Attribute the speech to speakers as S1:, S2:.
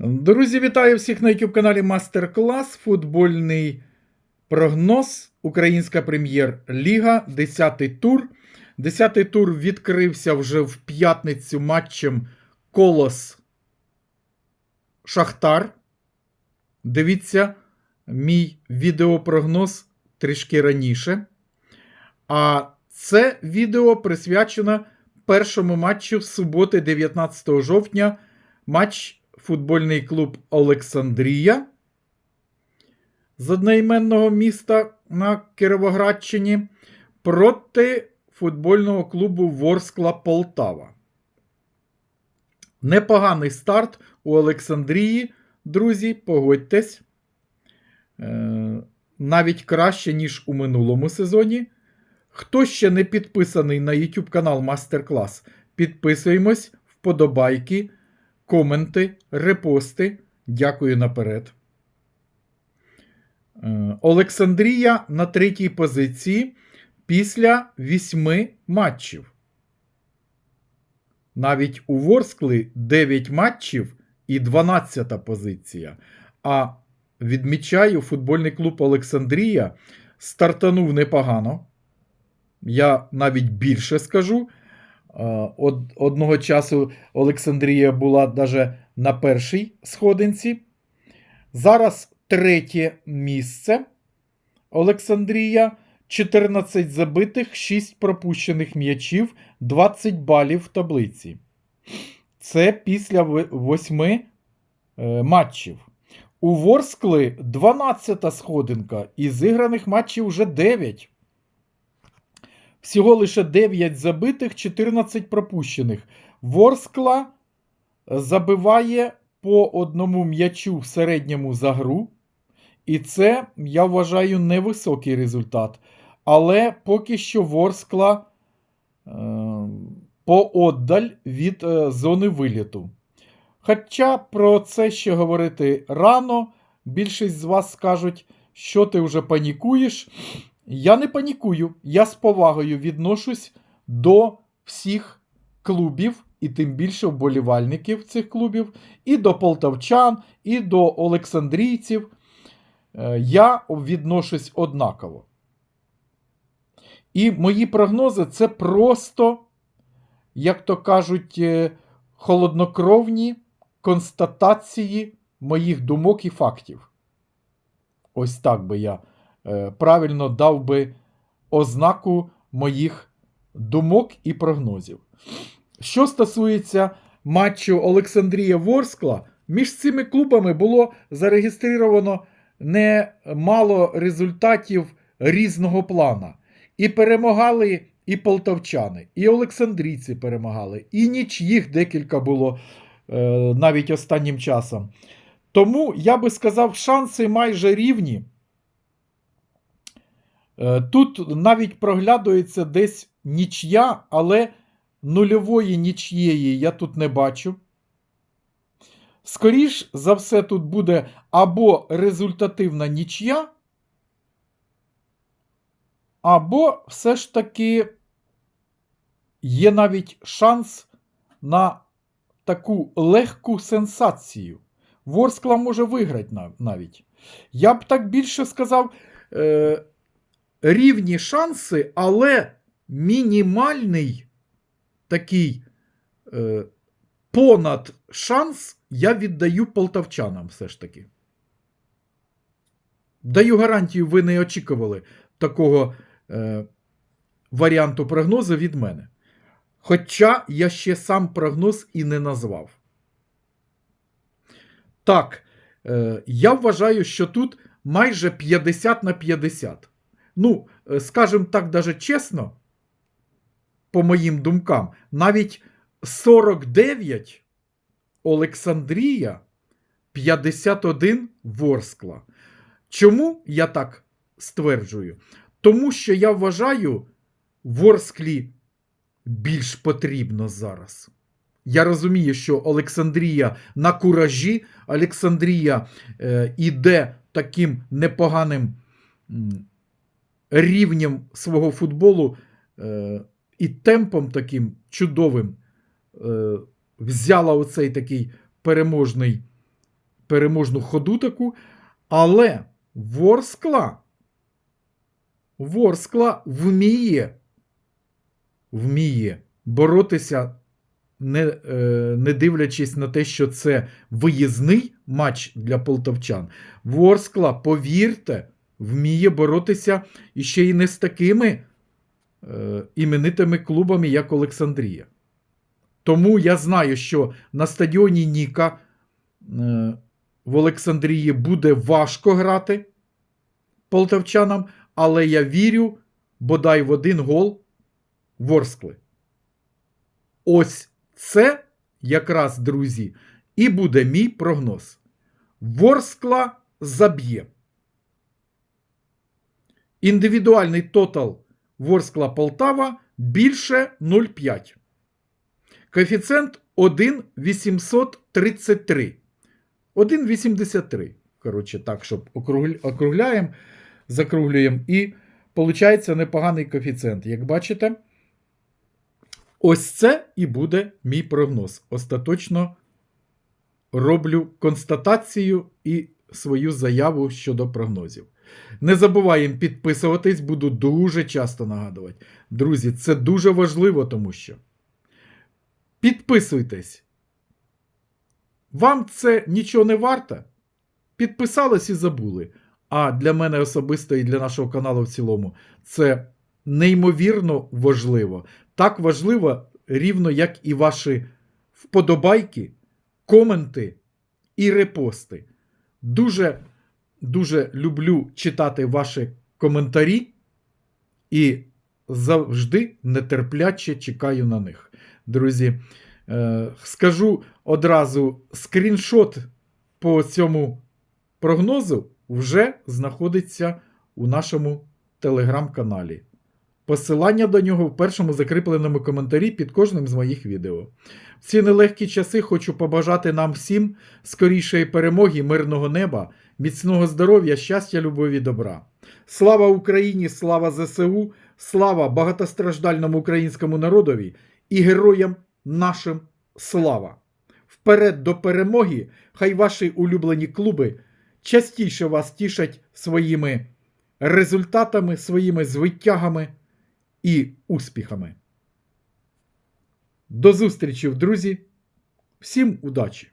S1: Друзі, вітаю всіх на YouTube каналі Мастер Клас. Футбольний прогноз. Українська прем'єр-ліга. 10-й тур. 10-й тур відкрився вже в п'ятницю матчем Колос Шахтар. Дивіться мій відеопрогноз трішки раніше. А це відео присвячено першому матчу з суботи, 19 жовтня. Матч футбольний клуб Олександрія з одноіменного міста на Кіровоградщині проти футбольного клубу Ворскла Полтава. Непоганий старт у Олександрії, друзі, погодьтесь. Е, навіть краще, ніж у минулому сезоні. Хто ще не підписаний на YouTube канал Мастер Клас, підписуємось, вподобайки, коменти, репости. Дякую наперед. Е, Олександрія на третій позиції після вісьми матчів. Навіть у Ворскли 9 матчів і 12 позиція. А відмічаю, футбольний клуб Олександрія стартанув непогано. Я навіть більше скажу. Е, Од, одного часу Олександрія була навіть на першій сходинці. Зараз третє місце. Олександрія. 14 забитих, 6 пропущених м'ячів, 20 балів в таблиці. Це після 8 е, матчів. У Ворскли 12 сходинка. І зіграних матчів вже 9. Всього лише 9 забитих, 14 пропущених. Ворскла забиває по одному м'ячу в середньому за гру. І це, я вважаю, невисокий результат. Але поки що Ворскла е, поодаль від е, зони виліту. Хоча про це ще говорити рано, більшість з вас скажуть, що ти вже панікуєш. Я не панікую, я з повагою відношусь до всіх клубів, і тим більше вболівальників цих клубів, і до полтавчан, і до олександрійців. Е, Я відношусь однаково. І мої прогнози це просто, як то кажуть, е, холоднокровні констатації моїх думок і фактів. Ось так би я правильно дав би ознаку моїх думок і прогнозів. Що стосується матчу Олександрія Ворскла, між цими клубами було зареєстровано немало результатів різного плана. І перемагали і полтавчани, і Олександрійці перемагали, і нічїх декілька було е, навіть останнім часом. Тому я би сказав, шанси майже рівні. Е, Тут навіть проглядується десь нічия, але нульової нічєї я тут не бачу. Скоріш за все, тут буде або результативна нічия, або все ж таки є навіть шанс на таку легку сенсацію. Ворскла може виграти навіть. Я б так більше сказав, е, рівні шанси, але мінімальний такий е, понад шанс я віддаю полтавчанам все ж таки. Даю гарантію, ви не очікували такого е, варіанту прогнозу від мене. Хоча я ще сам прогноз і не назвав. Так, е, я вважаю, що тут майже 50 на 50. Ну, е, скажімо так, даже чесно, по моїм думкам, навіть 49 Олександрія, 51 Ворскла. Чому я так стверджую? Тому що я вважаю, Ворсклі більш потрібно зараз. Я розумію, що Олександрія на куражі, Олександрія е, іде таким непоганим рівнем свого футболу е, і темпом таким чудовим е, взяла оцей такий переможний переможну ходу таку. Але Ворскла, Ворскла вміє, вміє боротися, не, е, не дивлячись на те, що це виїзний матч для полтавчан. Ворскла, повірте, вміє боротися і ще й не з такими е, іменитими клубами, як Олександрія. Тому я знаю, що на стадіоні Ніка е, в Олександрії буде важко грати полтавчанам, але я вірю бодай в один гол Ворскли. Ось це якраз, друзі, і буде мій прогноз. Ворскла заб'є. Індивідуальний тотал Ворскла Полтава більше 0,5. Коефіцієнт 1,833. 1,83. Коротше, так, щоб округляємо, закруглюємо. І виходить непоганий коефіцієнт. Як бачите, ось це і буде мій прогноз. Остаточно роблю констатацію і свою заяву щодо прогнозів. Не забуваємо підписуватись, буду дуже часто нагадувати. Друзі, це дуже важливо, тому що. Підписуйтесь. Вам це нічого не варто? Підписались і забули. А для мене особисто і для нашого каналу в цілому це неймовірно важливо. Так важливо, рівно як і ваші вподобайки, коменти і репости. Дуже, дуже люблю читати ваші коментарі і завжди нетерпляче чекаю на них. Друзі, е, скажу одразу: скріншот по цьому прогнозу вже знаходиться у нашому телеграм-каналі. Посилання до нього в першому закріпленому коментарі під кожним з моїх відео. В ці нелегкі часи хочу побажати нам всім скорішої перемоги, мирного неба, міцного здоров'я, щастя, любові, добра. Слава Україні, слава ЗСУ, слава багатостраждальному українському народові і героям нашим слава! Вперед до перемоги! Хай ваші улюблені клуби частіше вас тішать своїми результатами, своїми звитягами і успіхами. До зустрічі, друзі! Всім удачі!